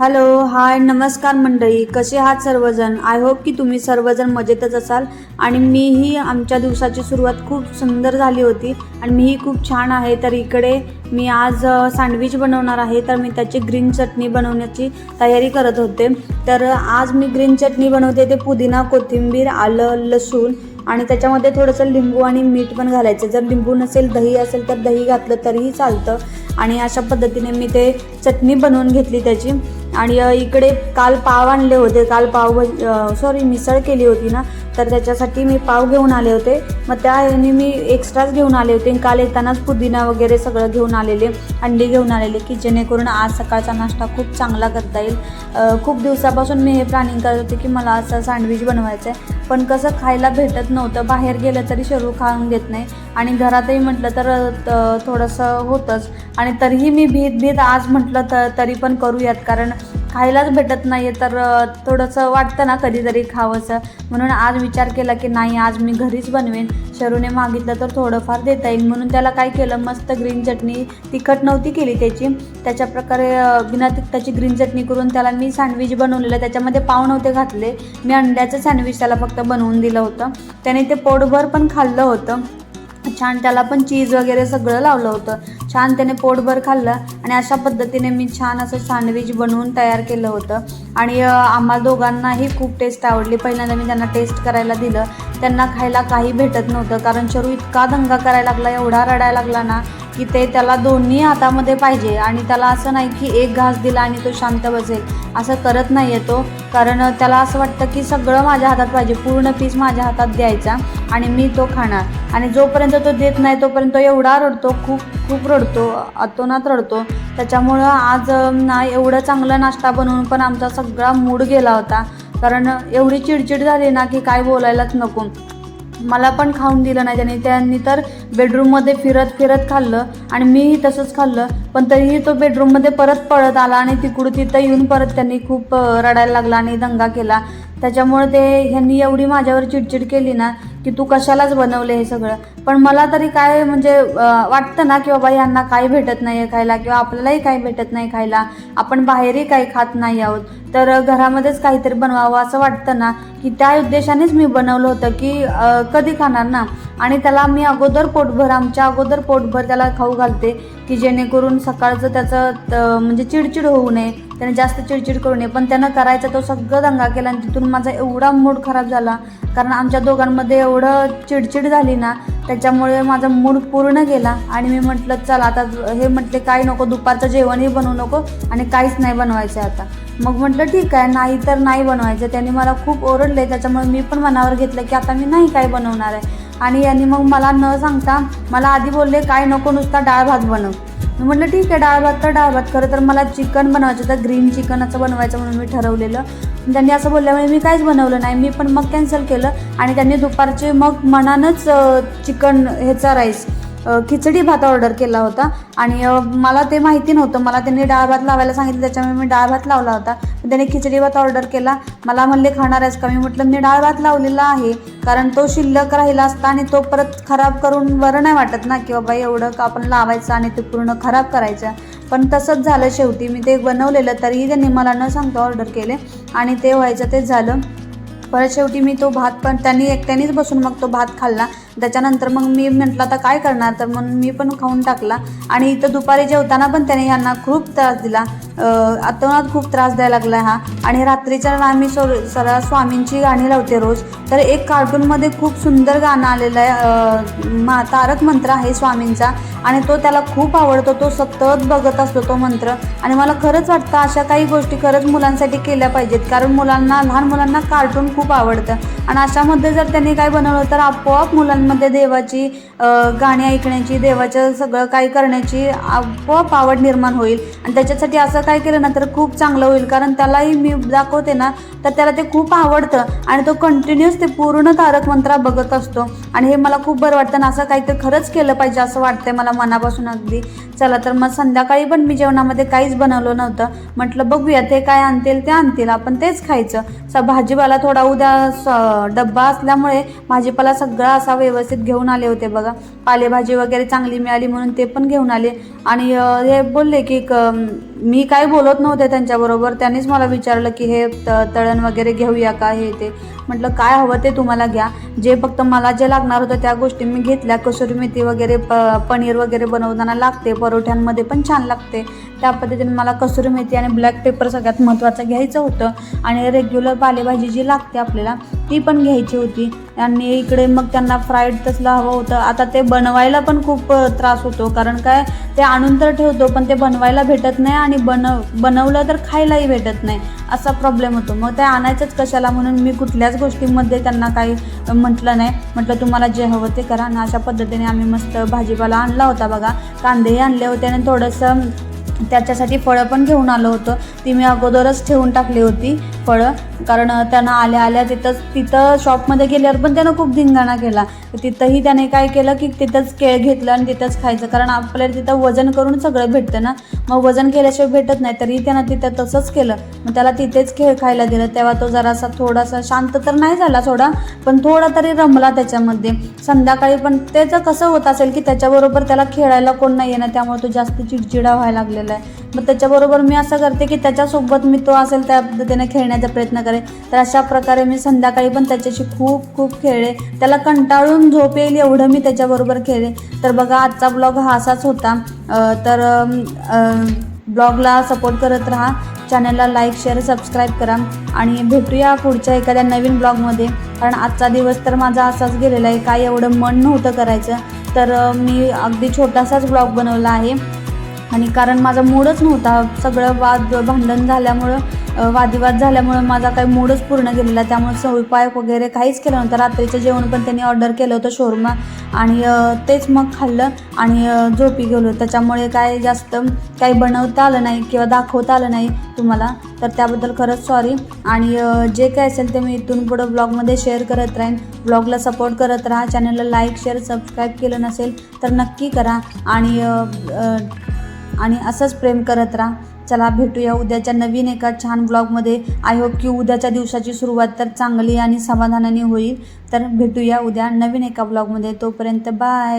Hello hi नमस्कार मंडळी. कसे आहात सर्वजण? आय होप की तुम्ही सर्वजण मजेतच असाल. आणि मीही आमच्या दिवसाची सुरुवात खूप सुंदर झाली होती. आणि मीही खूप छान आहे. तर इकडे मी आज सँडविच बनवणार आहे. तर मी त्याची ग्रीन चटणी बनवण्याची तयारी करत होते. तर आज मी ग्रीन चटणी बनवते. ते पुदिना कोथिंबीर आलं लसूण आणि त्याच्यामध्ये थोडंसं लिंबू आणि मीठ पण घालायचं. जर लिंबू नसेल दही असेल तर दही घातलं तरीही चालतं. आणि अशा पद्धतीने मी ते चटणी बनवून घेतली त्याची. आणि इकडे काल पाव आणले होते. काल पाव सॉरी मिसळ केली होती ना. तर त्याच्यासाठी मी पाव घेऊन आले होते. मग त्या ह्याने मी एक्स्ट्राच घेऊन आले होते. काल येतानाच पुदिना वगैरे सगळं घेऊन आलेले. अंडी घेऊन आलेले की जेणेकरून आज सकाळचा नाश्ता खूप चांगला करता येईल. खूप दिवसापासून मी हे प्लॅनिंग करत होते की मला असं सँडविच बनवायचं आहे पण कसं खायला भेटत नव्हतं. बाहेर गेलं तरी शरू खाऊन देत नाही. आणि घरातही म्हटलं तर थोडंसं होतंच. आणि तरीही मी भीत भीत आज म्हटलं तर तरी पण करूयात. कारण खायलाच भेटत नाही आहे तर थोडंसं वाटतं ना कधीतरी खावंसं. म्हणून आज विचार केला की नाही आज मी घरीच बनवेन. शरूने मागितलं तर थोडंफार देता येईल. म्हणून त्याला काय केलं मस्त ग्रीन चटणी तिखट नव्हती केली त्याची. त्याच्या प्रकारे बिना तिखटाची ग्रीन चटणी करून त्याला मी सँडविच बनवलेलं. त्याच्यामध्ये पाव नव्हते घातले. मी अंड्याचं सँडविच त्याला फक्त बनवून दिलं होतं. त्याने ते पोटभर पण खाल्लं होतं. छान त्याला पण चीज वगैरे सगळं लावलं होतं. छान त्याने पोटभर खाल्लं आणि अशा पद्धतीने मी छान असं सँडविच बनवून तयार केलं होतं. आणि आम्हा दोघांनाही खूप टेस्ट आवडली. पहिल्यांदा मी त्यांना टेस्ट करायला दिलं. त्यांना खायला काही भेटत नव्हतं. कारण शरू इतका दंगा करायला लागला एवढा रडायला लागला ना. की ते त्याला दोन्ही हातामध्ये पाहिजे आणि त्याला असं नाही की एक घास दिला आणि तो शांत बसेल. असं करत नाही आहे तो. कारण त्याला असं वाटतं की सगळं माझ्या हातात पाहिजे. पूर्ण पीस माझ्या हातात द्यायचा आणि मी तो खाणार. आणि जोपर्यंत तो देत नाही तोपर्यंत तो एवढा रडतो खूप खूप रडतो अतोनात रडतो. त्याच्यामुळं आज ना एवढं चांगलं नाश्ता बनवून पण आमचा सगळा मूड गेला होता. कारण एवढी चिडचिड झाली ना की काय बोलायलाच नको. मला पण खाऊन दिलं नाही त्याने. त्यांनी तर बेडरूममध्ये फिरत फिरत खाल्लं आणि मीही तसंच खाल्लं. पण तरीही तो बेडरूममध्ये परत पळत आला आणि तिकडून तिथं येऊन परत त्यांनी खूप रडायला लागला आणि दंगा केला. त्याच्यामुळे ते ह्यांनी एवढी माझ्यावर चिडचिड केली ना की तू कशालाच बनवले हे सगळं? पण मला तरी काय म्हणजे वाटतं ना की बाबा यांना काही भेटत नाही आहे खायला किंवा आपल्यालाही काही भेटत नाही खायला आपण बाहेरही काही खात नाही आहोत तर घरामध्येच काहीतरी बनवावं असं वाटतं ना? की त्या उद्देशानेच मी बनवलं होतं की कधी खाणार ना? आणि त्याला मी अगोदर पोटभर आमच्या अगोदर पोटभर त्याला खाऊ घालते की जेणेकरून सकाळचं त्याचं म्हणजे चिडचिड होऊ नये त्याने जास्त चिडचिड करू नये. पण त्यानं करायचा तो सगळं दंगा केला आणि तिथून माझा एवढा मूड खराब झाला कारण आमच्या दोघांमध्ये एवढं चिडचिड झाली ना त्याच्यामुळे माझा मूड पूर्ण गेला आणि मी म्हटलं चल आता हे म्हटले काय नको दुपारचं जेवणही बनवू नको आणि काहीच नाही बनवायचं आता. मग म्हटलं ठीक आहे नाही तर नाही बनवायचं. त्यांनी मला खूप ओरडले त्याच्यामुळे मी पण मनावर घेतलं की आता मी नाही काय बनवणार आहे. आणि यांनी मग मला न सांगता मला आधी बोलले काय नको नुसता डाळ भात बनव. मी म्हटलं ठीक आहे डाळ भात तर डाळ भात खरं तर मला चिकन बनवायचं होतं ग्रीन चिकन असं बनवायचं म्हणून मी ठरवलेलं. त्यांनी असं बोलल्यामुळे मी काहीच बनवलं नाही. मी पण मग कॅन्सल केलं आणि त्यांनी दुपारचे मग मनानंच चिकन ह्याचा राईस खिचडी भात ऑर्डर केला होता. आणि मला ते माहिती नव्हतं. मला त्यांनी डाळ भात लावायला सांगितलं. त्याच्यामुळे मी डाळ भात लावला होता. त्याने खिचडी भात ऑर्डर केला. मला म्हणले खाणार आहेस का? मी म्हटलं मी डाळ भात लावलेला आहे. कारण तो शिल्लक राहिला असता आणि तो परत खराब करून बरं नाही वाटत ना की बाबा एवढं का आपण लावायचं आणि ते पूर्ण खराब करायचं. पण तसंच झालं शेवटी. मी ते बनवलेलं तरीही त्यांनी मला न सांगता ऑर्डर केले आणि ते व्हायचं तेच झालं. परत शेवटी मी तो भात पण त्यांनी एकट्यानेच बसून मग तो भात खाल्ला. त्याच्यानंतर मग मी म्हटलं आता काय करणार? तर म्हणून मी पण खाऊन टाकला. आणि इथं दुपारी जेवताना पण त्याने यांना खूप त्रास दिला. आतोनात खूप त्रास द्यायला लागला हा. आणि रात्रीच्या वेळेला आम्ही सो सरळ स्वामींची गाणी लावते रोज. तर एक कार्टूनमध्ये खूप सुंदर गाणं आलेलं आहे मा तारक मंत्र आहे स्वामींचा. आणि तो त्याला खूप आवडतो तो सतत बघत असतो तो मंत्र. आणि मला खरंच वाटतं अशा काही गोष्टी खरंच मुलांसाठी केल्या पाहिजेत कारण मुलांना लहान मुलांना कार्टून खूप आवडतं. आणि अशामध्ये जर त्यांनी काय बनवलं तर आपोआप मुलांमध्ये देवाची गाणी ऐकण्याची देवाचं सगळं काही करण्याची आपोआप आवड निर्माण होईल. आणि त्याच्यासाठी असं काय केलं ना तर खूप चांगलं होईल. कारण त्यालाही मी दाखवते ना तर त्याला ते खूप आवडतं. आणि तो कंटिन्युअस ते पूर्ण तारक मंत्रा बघत असतो. आणि हे मला खूप बरं वाटतं. आणि असं काहीतरी खरंच केलं पाहिजे असं वाटतंय मला मनापासून अगदी. चला तर मग संध्याकाळी पण मी जेवणामध्ये काहीच बनवलं नव्हतं. म्हटलं बघूया ते काय आणतील ते आणतील. आपण तेच खायचं. स भाजीपाला थोडा उद्या स डब्बा असल्यामुळे भाजीपाला सगळा असा व्यवस्थित घेऊन आले होते बघा. पालेभाजी वगैरे चांगली मिळाली म्हणून ते पण घेऊन आले. आणि हे बोलले की मी काय काही बोलत नव्हते त्यांच्याबरोबर. त्यांनीच मला विचारलं की हे त तळण वगैरे घेऊया का हे ते. म्हटलं काय हवं ते तुम्हाला घ्या. जे फक्त मला जे लागणार होतं त्या गोष्टी मी घेतल्या. कसुरी मेथी वगैरे प पनीर वगैरे बनवताना लागते. परोठ्यांमध्ये पण छान लागते. त्या पद्धतीने मला कसुरी मेथी आणि ब्लॅक पेपर सगळ्यात महत्त्वाचं घ्यायचं होतं. आणि रेग्युलर पालेभाजी जी लागते आपल्याला ती पण घ्यायची होती. आणि इकडे मग त्यांना फ्राईड तसलं हवं होतं. आता ते बनवायला पण खूप त्रास होतो. कारण काय ते आणून तर ठेवतो पण ते बनवायला भेटत नाही आणि बनव बनवलं तर खायलाही भेटत नाही. असा प्रॉब्लेम होतो. मग ते आणायचंच कशाला? म्हणून मी कुठल्याच गोष्टीमध्ये त्यांना काही म्हटलं नाही. म्हटलं तुम्हाला जे हवं ते करा. आणि अशा पद्धतीने आम्ही मस्त भाजीपाला आणला होता बघा. कांदेही आणले होते आणि थोडंसं त्याच्यासाठी फळं पण घेऊन आलं होतं. ती मी अगोदरच ठेवून टाकली होती फळं. कारण त्यांना आल्या आल्या तिथंच तिथं शॉपमध्ये गेल्यावर पण त्यानं खूप धिंगाणा केला. तिथंही त्याने काय केलं की तिथंच केळ घेतलं आणि तिथंच खायचं. कारण आपल्याला तिथं वजन करून सगळं भेटतं ना. मग वजन केल्याशिवाय भेटत नाही. तरी त्यानं तिथं तसंच केलं. मग त्याला तिथेच खेळ खायला दिलं. तेव्हा तो जरासा थोडासा शांत तर नाही झाला थोडा पण थोडा तरी रमला त्याच्यामध्ये. संध्याकाळी पण त्याचं कसं होत असेल की त्याच्याबरोबर त्याला खेळायला कोण नाही आहे ना त्यामुळे तो जास्त चिडचिडा व्हायला लागलेला. आहे मग त्याच्याबरोबर मी असं करते की त्याच्यासोबत मी तो असेल त्या पद्धतीने खेळण्याचा प्रयत्न करेन. तर अशा प्रकारे मी संध्याकाळी पण त्याच्याशी खूप खूप खेळले त्याला कंटाळून झोप येईल एवढं मी त्याच्याबरोबर खेळले तर बघा आजचा ब्लॉग हा असाच होता. तर ब्लॉगला सपोर्ट करत राहा. चॅनलला लाईक शेअर सबस्क्राईब करा. आणि भेटूया पुढच्या एखाद्या नवीन ब्लॉगमध्ये कारण आजचा दिवस तर माझा असाच गेलेला आहे. काय एवढं मन नव्हतं करायचं. तर मी अगदी छोटासाच ब्लॉग बनवला आहे. आणि कारण माझा मूडच नव्हता. सगळं वाद भांडण झाल्यामुळं वादिवाद झाल्यामुळं माझा काही मूडच पूर्ण गेलेला. त्यामुळे स्वयंपाक वगैरे काहीच केलं नव्हतं. रात्रीचं जेवण पण त्यांनी ऑर्डर केलं होतं शोरमा आणि तेच मग खाल्लं आणि झोपी गेलो. त्याच्यामुळे काय जास्त काही बनवता आलं नाही किंवा दाखवता आलं नाही तुम्हाला. तर त्याबद्दल खरंच सॉरी आणि जे काय असेल ते मी इथून पुढं ब्लॉगमध्ये शेअर करत राहीन. ब्लॉगला सपोर्ट करत राहा. चॅनलला लाईक शेअर सबस्क्राईब केलं नसेल तर नक्की करा. आणि आणि असंच प्रेम करत राहा. चला भेटूया उद्याच्या नवीन एका छान ब्लॉगमध्ये. आय होप की उद्याच्या दिवसाची सुरुवात तर चांगली आणि समाधानाने होईल. तर भेटूया उद्या नवीन एका ब्लॉगमध्ये. तोपर्यंत बाय